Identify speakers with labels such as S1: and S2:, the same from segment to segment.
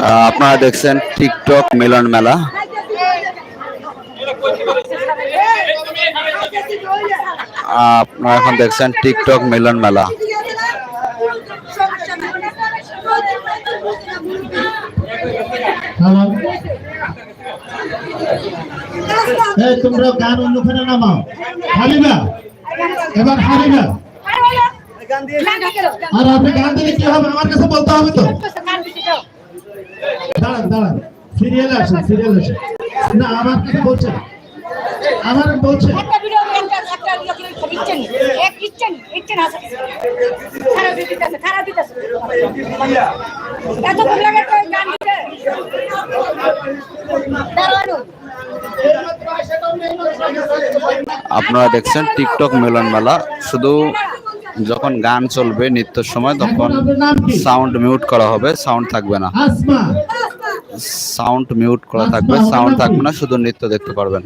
S1: আহ, আপনারা দেখছেন টিকটক মিলন মেলা। আহ, আপনারা এখন দেখছেন টিকটক মিলন মেলা।
S2: হ্যালো এই তোমরা গান অন্যখানে নামাও। হারিবা এবার হারিবা আর আপনি গান দিলে কি হবে? আমার কাছে বলতে হবে তো। দাঁড়ান দাঁড়ান। সিরিয়ালে আসেন সিরিয়ালে আসেন। না আমার কাছে বলছেন আমার বলছেন
S3: একটা ভিডিও একটা একটা ইচ্ছেন এক ইচ্ছেন ইচ্ছেন আছে খারাপ দিতেছে খারাপ দিতেছে এত কম লাগে তো গান দিতে। দাঁড়ানো।
S1: আপনারা দেখছেন টিকটক মিলন মেলা শুধু যখন গান চলবে নৃত্যর সময়, তখন সাউন্ড মিউট করা হবে সাউন্ড থাকবে না। সাউন্ড মিউট করা থাকবে সাউন্ড থাকবে না, শুধু নৃত্য দেখতে পারবেন।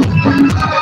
S4: Thank you.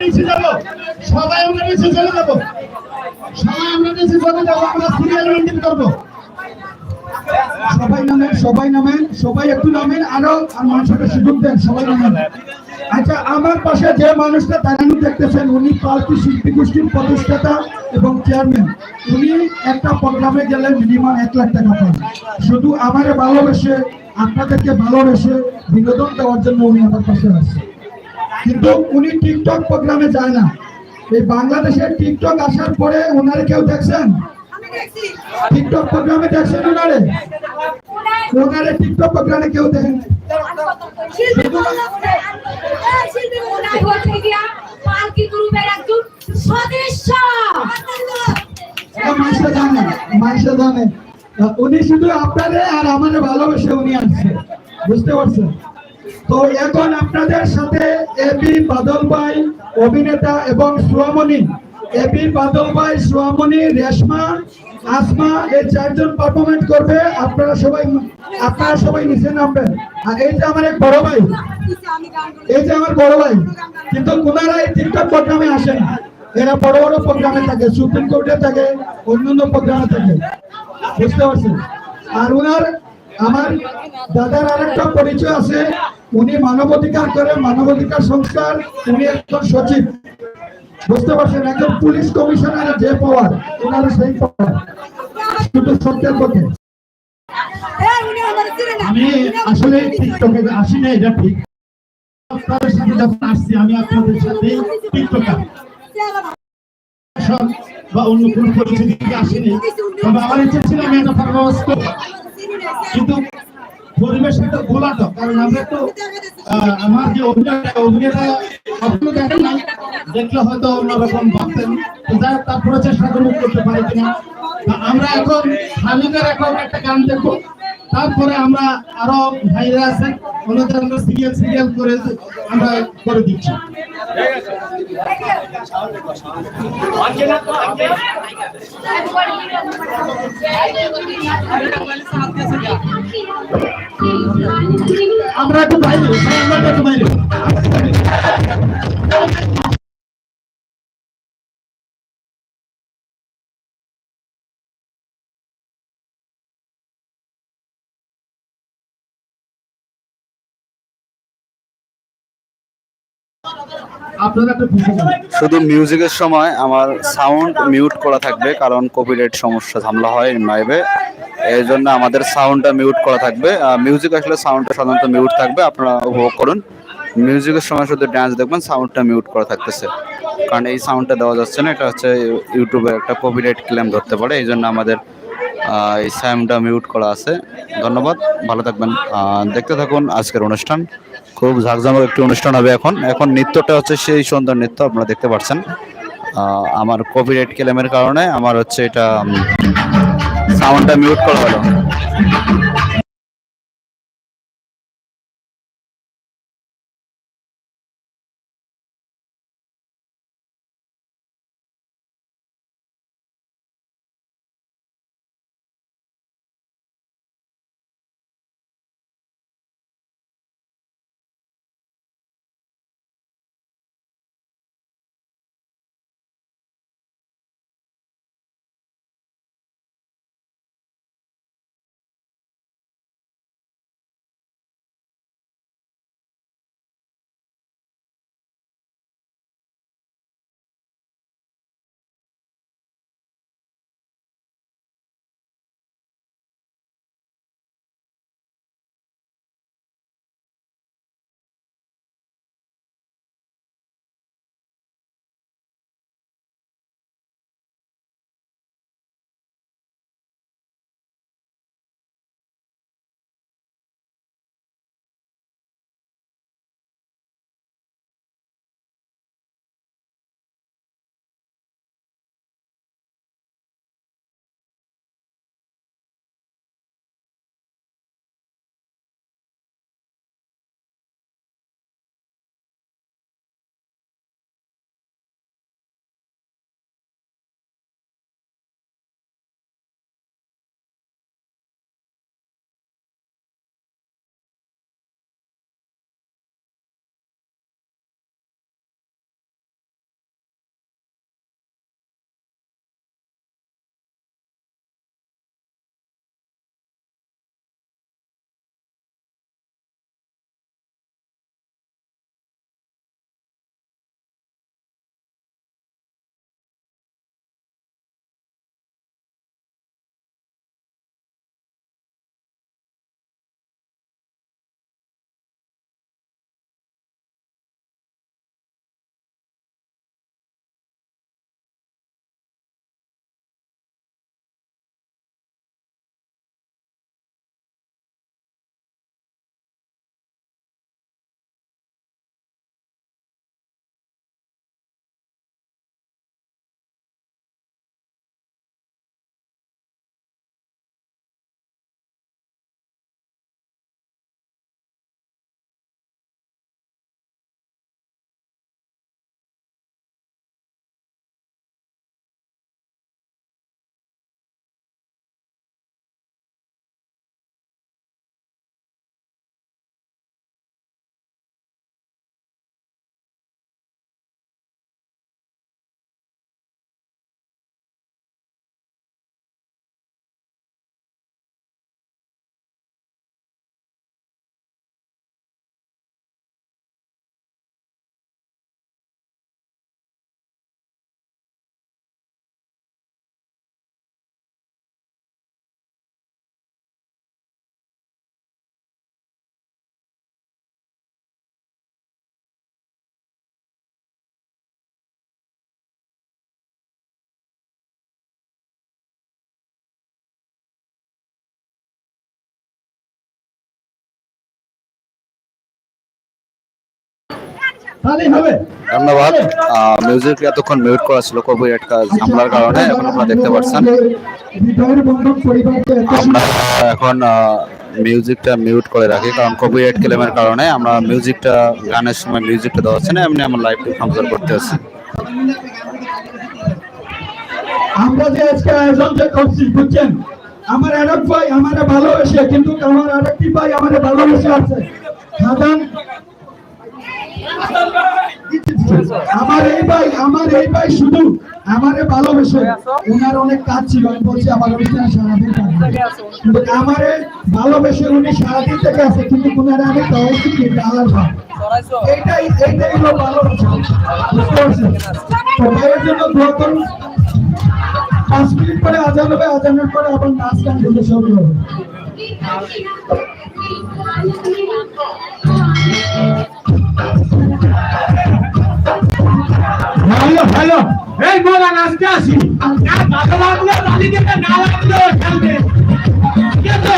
S4: মানুষকে আচ্ছা আমার পাশে যে মানুষটা দেখতেছেন উনি পার্টি শিল্পী গোষ্ঠীর প্রতিষ্ঠাতা এবং চেয়ারম্যান উনি একটা প্রোগ্রামে গেলে মিনিমাম এক লাখ টাকা পান। শুধু আমারে ভালোবেসে, আপনাদেরকে ভালোবেসে বিনোদন দেওয়ার জন্য উনি আমার পাশে আসছে কিন্তু উনি টিকটক প্রোগ্রামে যায় না। এই বাংলাদেশের টিকটক আসার পরে ওনারে কেউ দেখছেন? টিকটক প্রোগ্রামে দেখছেন ওনারে? ওনারে টিকটক প্রোগ্রামে কেউ দেখেন আহ, উনি শুধু আপনারে আর আমারে ভালোবেসে উনি আসছে। বুঝতে পারছেন? তো এখন আপনাদের সাথে এবি বাদল ভাই অভিনেতা এবং সুয়ামণি এবি বাদল ভাই সুয়ামণি রেশমা, আসমা, এই চারজন পারফরমেন্স করবে। আপনারা সবাই আপনারা সবাই নিচে নামবেন। আর এই যে আমার এক বড় ভাই, এই যে আমার বড় ভাই, কিন্তু কোনারা এই টিকটক প্রোগ্রামে আসে না। এরা বড় বড় প্রোগ্রামে থাকে সুপ্রিম কোর্টে থাকে, অন্যান্য প্রোগ্রামে থাকে। বুঝতে পারছেন? আর ওনার, আমার দাদার আরেকটা পরিচয় আছে। উনি মানবাধিকার করে মানবাধিকার সংস্থার উনি একজন সচিব। বুঝতে পারছেন? একজন পুলিশ কমিশনার যে পাওয়ার ওনার সেই পাওয়ার শুধু সত্যের পথে আমি আসলে টিকটকে আসি না এটা ঠিক। আপনাদের সাথে যখন আসছি আমি আপনাদের সাথে টিকটকার বা অন্য কোনো আসিনি। তবে আমার ইচ্ছে ছিল আমি একটা পারফরমেন্স করব। কিন্তু পরিবেশ একটা গোলাটক, কারণ আমরা তো আমার যে অভিনেতা অভিনেতা আপনি দেখেন না, দেখলে হয়তো অন্যরকম ভাবতেন। যাই তারপরে চেষ্টা করব করতে পারি কিনা। আমরা এখন হালিদের এখন একটা গান দেখব। তারপরে আমরা আরও ভাইরা আছেন ওনাদের আমরা সিরিয়াল সিরিয়াল করে আমরা করে দিচ্ছি। আমরা একটু বাইরে আমরা একটু বাইরে।
S1: শুধু মিউজিকের সময় আমার সাউন্ড মিউট করা থাকবে, কারণ কপিরাইট সমস্যা ঝামেলা হয় লাইভে এই জন্য আমাদের সাউন্ডটা মিউট করা থাকবে। মিউজিক আসলে সাউন্ডটা সাধারণত মিউট থাকবে, আপনারা উপভোগ করুন। মিউজিকের সময় শুধু ডান্স দেখবেন, সাউন্ডটা মিউট করা থাকতেছে। কারণ এই সাউন্ডটা দেওয়া যাচ্ছে না, এটা হচ্ছে ইউটিউবে একটা কপিরাইট ক্লেম ধরতে পারে, এই জন্য আমাদের এই স্যামটা মিউট করা আছে। ধন্যবাদ, ভালো থাকবেন। দেখতে থাকুন আজকের অনুষ্ঠান। খুব ঝাঁকঝামক একটি অনুষ্ঠান হবে এখন। এখন নৃত্যটা হচ্ছে সেই সুন্দর নৃত্য, আপনারা দেখতে পাচ্ছেন। আমার কপিরাইট ক্লেমের কারণে আমার হচ্ছে এটা সাউন্ডটা মিউট করা হলো। ধন্যবাদ। মিউজিক এতক্ষণ মিউট করা ছিল কপিরাইট কাজ হামলার কারণে এখন আপনারা দেখতে পাচ্ছেন। আমরা এখন মিউজিকটা মিউট করে রাখি কারণ কপিরাইট ক্লেমের কারণে আমরা মিউজিকটা গানের সময় মিউজিকটা দেওয়া হচ্ছে না এমনি আমার লাইভটা কনসার্ট করতে আছি।
S4: আমরা যে আজকে আয়োজন যে করছি বুঝছেন? আমার আরেক ভাই আমারে ভালোবেসে কিন্তু আমার আরেকটি ভাই আমারে ভালোবেসে আছে। খাদান আমার এই ভাই আমার এই ভাই শুধু আমারে ভালোবেসে। ওনার অনেক কাজ ছিল আমি বলছি আমার অনুষ্ঠানে সারাদিন কিন্তু আমারে ভালোবেসে উনি সারাদিন থেকে আছে কিন্তু ওনারে আমি কয়েছি কি আলাদা ভাব এইটাই এইটাই হলো ভালোবাসা বুঝতে পারছেন? তো ভাইয়ের জন্য দোয়া করুন। পাঁচ মিনিট পরে আজান হবে আজানের পরে আবার নাচ গান করতে শুরু হবে
S2: ভালো ভালো এই বোলা নাচতে আসি। বাধা লাগলে বাড়ি থেকে না লাগলে খেলবে। ঠিক আছে?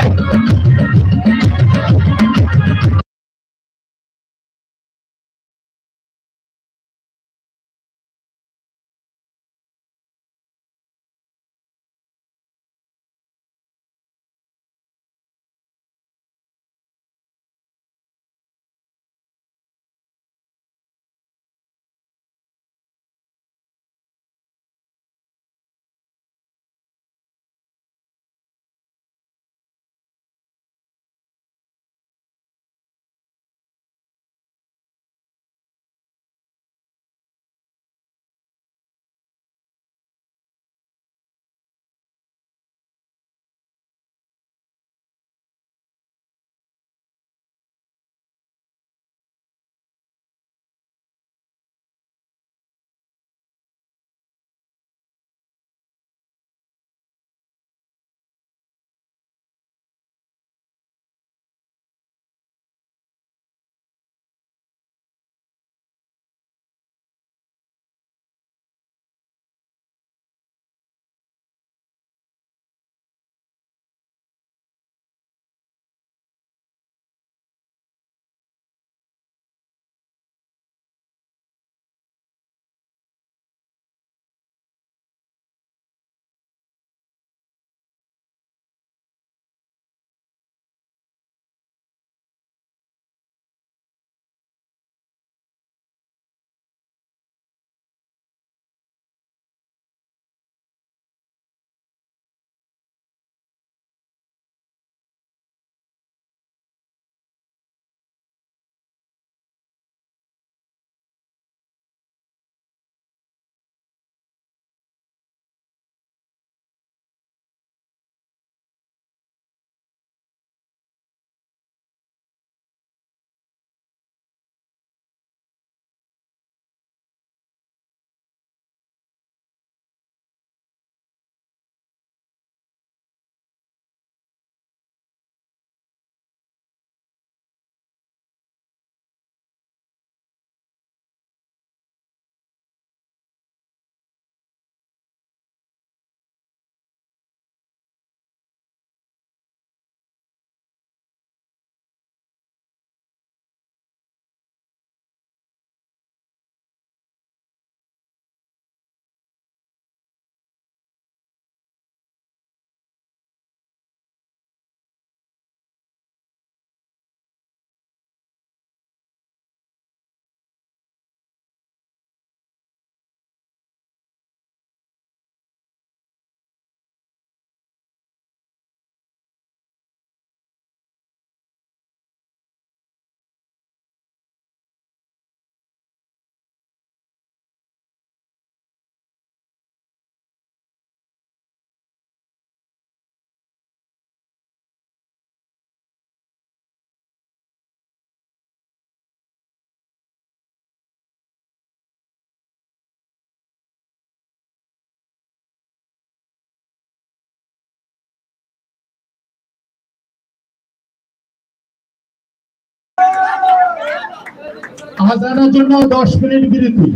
S4: আজানের জন্য দশ মিনিট বিরতি।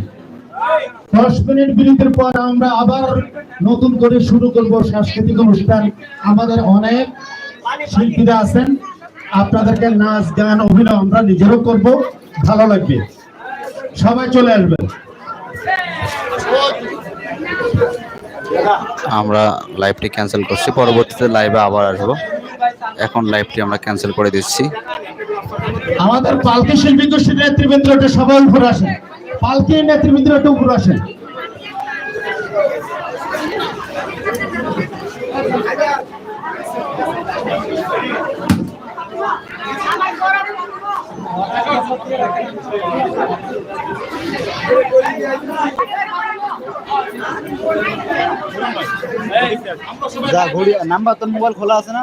S4: দশ মিনিট বিরতির পর আমরা আবার নতুন করে শুরু করব সাংস্কৃতিক অনুষ্ঠান। আমাদের অনেক শিল্পীরা আছেন। আপনাদেরকে নাচ, গান, অভিনয় আমরা নিজেরও করব। ভালো লাগবে।
S2: সবাই চলে আসবেন
S1: আমরা লাইভটি ক্যান্সেল করছি। পরবর্তীতে লাইভে আবার আসব। এখন লাইভটি আমরা ক্যান্সেল করে দিচ্ছি।
S2: আমাদের পালকি শিল্পী গোষ্ঠীর নেতৃবৃন্দ একটু সবাই উপরে আসেন। পালকি নেতৃবৃন্দ একটু উপরে আসেন।
S1: যা, ঘড়ি নাম্বার তোর মোবাইল খোলা আছে না?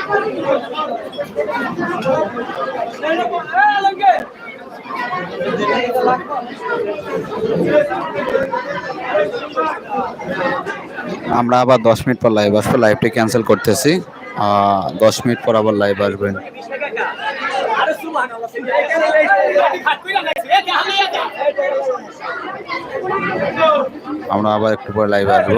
S1: আমরা আবার দশ মিনিট পর লাইভ আসব। লাইভটি ক্যান্সেল করতেছি। দশ মিনিট পর আবার লাইভ আসবেন। আমরা আবার একটু পরে লাইভ আসব।